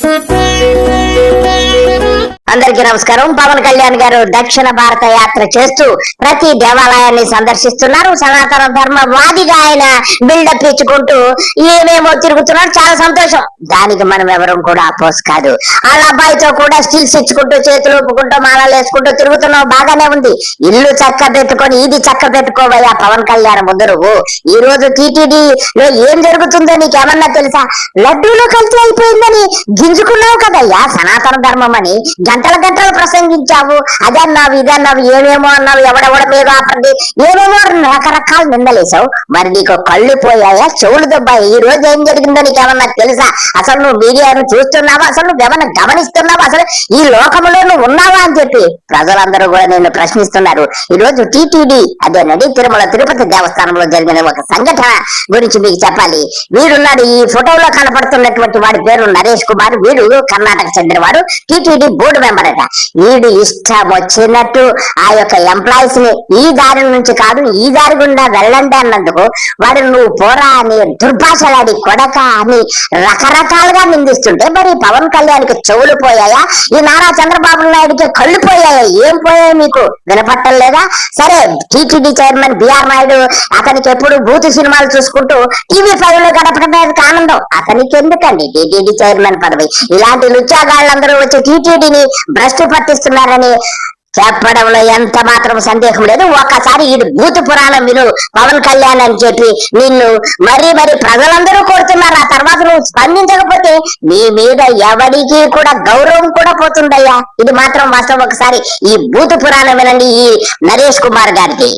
Música అందరికీ నమస్కారం. పవన్ కళ్యాణ్ గారు దక్షిణ భారత యాత్ర చేస్తూ ప్రతి దేవాలయాన్ని సందర్శిస్తున్నారు. సనాతన ధర్మవాదిగా ఆయన బిల్డప్ ఇచ్చుకుంటూ ఏమేమో తిరుగుతున్నారు. చాలా సంతోషం. దానికి మనం ఎవరం కూడా అపోజ్ కాదు. వాళ్ళ అబ్బాయితో కూడా స్టిల్స్ ఇచ్చుకుంటూ చేతులు ఊపుకుంటూ మాలలు వేసుకుంటూ తిరుగుతున్నావు. బాగానే ఉంది. ఇల్లు చక్క పెట్టుకొని ఇది చక్క పెట్టుకోవయ్యా పవన్ కళ్యాణ్ ముందు నువ్వు. ఈ రోజు టీటీడీ లో ఏం జరుగుతుందో నీకేమన్నా తెలుసా? లడ్డూలో కలిసి అయిపోయిందని గింజుకున్నావు కదయ్యా. సనాతన ధర్మం అని గంటల గంటలు ప్రసంగించావు. అదన్నావు ఇదన్నావు ఏమేమో అన్నావు ఎవడెవడ మీద ఆపండి. ఏమేమో రకరకాల నిందలేసావు మరి నీకు కళ్ళు పోయాయా చెవులు దెబ్బాయి? ఈ రోజు ఏం జరిగిందో నీకేమన్నా తెలుసా? అసలు నువ్వు మీడియాను చూస్తున్నావా? అసలు నువ్వేమన్నా గమనిస్తున్నావా? అసలు ఈ లోకంలో నువ్వు ఉన్నావా అని చెప్పి ప్రజలందరూ కూడా నిన్ను ప్రశ్నిస్తున్నారు. ఈ రోజు టిటిడి అదేనండి తిరుమల తిరుపతి దేవస్థానంలో జరిగిన ఒక సంఘటన గురించి మీకు చెప్పాలి. వీడున్నాడు ఈ ఫోటోలో కనపడుతున్నటువంటి వాడి పేరు నరేష్ కుమార్ వీడు కర్ణాటక చెందినవాడు. టిటిడి బోర్డు మెంబర్ అట వీడు ఇష్టం వచ్చినట్టు ఆ యొక్క ఎంప్లాయీస్ని ఈ దారి నుంచి కాదు ఈ దారి గుండా వెళ్ళండి అన్నందుకు వాడు నువ్వు పోరా అని దుర్భాషలాడి కొడక అని రకరకాలుగా నిందిస్తుంటే మరి పవన్ కళ్యాణ్కి చెవులు పోయాయా? ఈ నారా చంద్రబాబు నాయుడుకి కళ్ళు పోయాయా? ఏం పోయాయి మీకు వినపట్టం లేదా? సరే టీటీడీ చైర్మన్ బిఆర్ నాయుడు అతనికి ఎప్పుడు బూతు సినిమాలు చూసుకుంటూ టీవీ ఫైవ్లో గడపడమే ఆనందం అతనికి ఎందుకండి టీటీడీ చైర్మన్ పదవి? ఇలాంటి లుచ్చాగాళ్ళందరూ వచ్చి టీటీడీని భ్రష్టు పట్టిస్తున్నారని చెప్పడంలో ఎంత మాత్రం సందేహం లేదు. ఒక్కసారి ఇది భూత పురాణం విను పవన్ కళ్యాణ్ అని చెప్పి నిన్ను మరీ మరి ప్రజలందరూ కోరుతున్నారు ఆ తర్వాత నువ్వు స్పందించకపోతే నీ మీద ఎవడికి కూడా గౌరవం కూడా పోతుందయ్యా. ఇది మాత్రం వాస్తవం. ఒకసారి ఈ భూత పురాణం వినండి ఈ నరేష్ కుమార్ గారికి.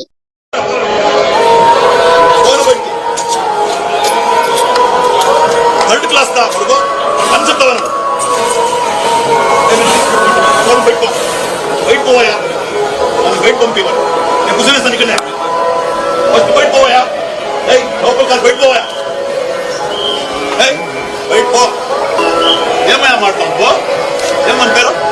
What? That one better?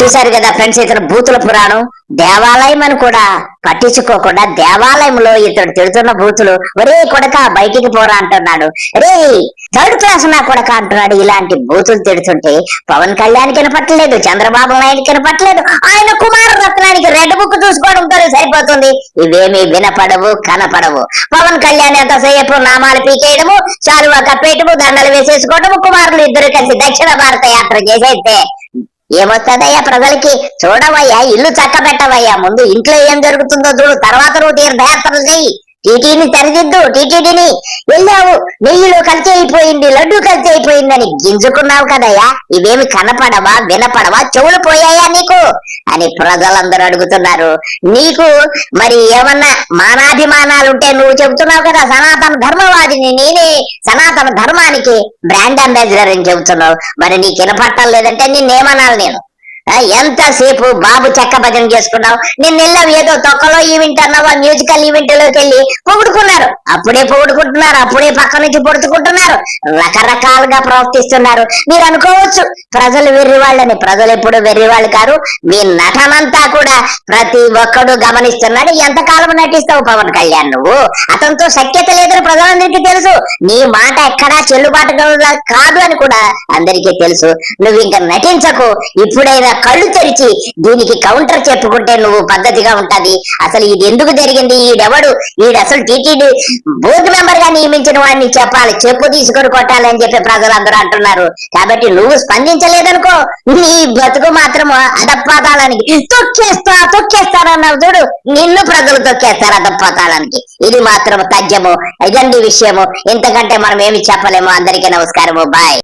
చూశారు కదా ఫ్రెండ్స్ ఇతను బూతుల పురాణం. దేవాలయం అని కూడా పట్టించుకోకుండా దేవాలయంలో ఇతడు తిడుతున్న బూతులు ఒరే కొడక బయటికి పోరా అంటున్నాడు. రే థర్డ్ క్లాస్ నా కొడక అంటున్నాడు. ఇలాంటి బూతులు తిడుతుంటే పవన్ కళ్యాణ్ కనపట్టలేదు చంద్రబాబు నాయుడు కనపట్టలేదు ఆయన కుమార రత్నానికి రెడ్ బుక్ చూసుకోవడంతో సరిపోతుంది. ఇవేమి వినపడవు కనపడవు. పవన్ కళ్యాణ్ ఎంతసేపు నామాలు పీకేయడము చాలువా కప్పేయటము దండలు వేసేసుకోవడము కుమారులు ఇద్దరు కలిసి దక్షిణ భారత యాత్ర చేసేస్తే ఏమొస్తుందయ్యా ప్రజలకి? చూడవయ్యా ఇల్లు చక్క పెట్టవయ్యా ముందు ఇంట్లో ఏం జరుగుతుందో చూడు తర్వాత నువ్వు తీర్థయాత్రలు చెయ్యి. టీటీని సరిదిద్దు టీటీడీని వెళ్ళావు. నెయ్యిలో కలిసి అయిపోయింది లడ్డు కలిసి అయిపోయిందని గింజుకున్నావు కదయ్యా. ఇవేమి కనపడవా వినపడవా చెవులు పోయాయా నీకు? అని ప్రజలందరూ అడుగుతున్నారు. నీకు మరి ఏమన్నా మానాభిమానాలు ఉంటే నువ్వు చెబుతున్నావు కదా సనాతన ధర్మవాదిని నేనే సనాతన ధర్మానికి బ్రాండ్ అంబాసిడర్ అని చెబుతున్నావు. మరి నీకు వినపట్టం లేదంటే నిన్నేమనాలి నేను? ఎంతసేపు బాబు చెక్క భజన చేసుకున్నావు? నిన్న ఏదో తొక్కలో ఈవెంట్ అన్నావా మ్యూజికల్ ఈవెంట్లోకి వెళ్ళి పొగుడుకున్నారు. అప్పుడే పొగుడుకుంటున్నారు అప్పుడే పక్క నుంచి పొడుచుకుంటున్నారు. రకరకాలుగా ప్రవర్తిస్తున్నారు. మీరు అనుకోవచ్చు ప్రజలు వెర్రి వాళ్ళని ప్రజలు ఎప్పుడు వెర్రి వాళ్ళు కారు మీ నటనంతా కూడా ప్రతి ఒక్కడు గమనిస్తున్నాడు. ఎంతకాలం నటిస్తావు పవన్ కళ్యాణ్ నువ్వు? అతనితో సఖ్యత లేదని ప్రజలందరికీ తెలుసు. నీ మాట ఎక్కడా చెల్లుబాటు కాదు అని కూడా అందరికీ తెలుసు. నువ్వు ఇంకా నటించకు. ఇప్పుడైనా కళ్ళు తెరిచి దీనికి కౌంటర్ చెప్పుకుంటే నువ్వు పద్ధతిగా ఉంటది. అసలు ఇది ఎందుకు జరిగింది? ఈడెవడు? ఈడు అసలు టీటీడీ బోర్డు మెంబర్గా నియమించిన వాడిని చెప్పాలి. చెప్పు తీసుకొని కొట్టాలి అని చెప్పి ప్రజలందరూ అంటున్నారు. కాబట్టి నువ్వు స్పందించలేదనుకో నీ బ్రతుకు మాత్రం అదపాతాలానికి తొక్కేస్తా తొక్కేస్తానన్నావు చూడు. నిన్ను ప్రజలు తొక్కేస్తారు అదపాతాలానికి ఇది మాత్రం తథ్యము ఇదండి విషయము. ఇంతకంటే మనం ఏమి చెప్పలేము. అందరికీ నమస్కారము. బాయ్.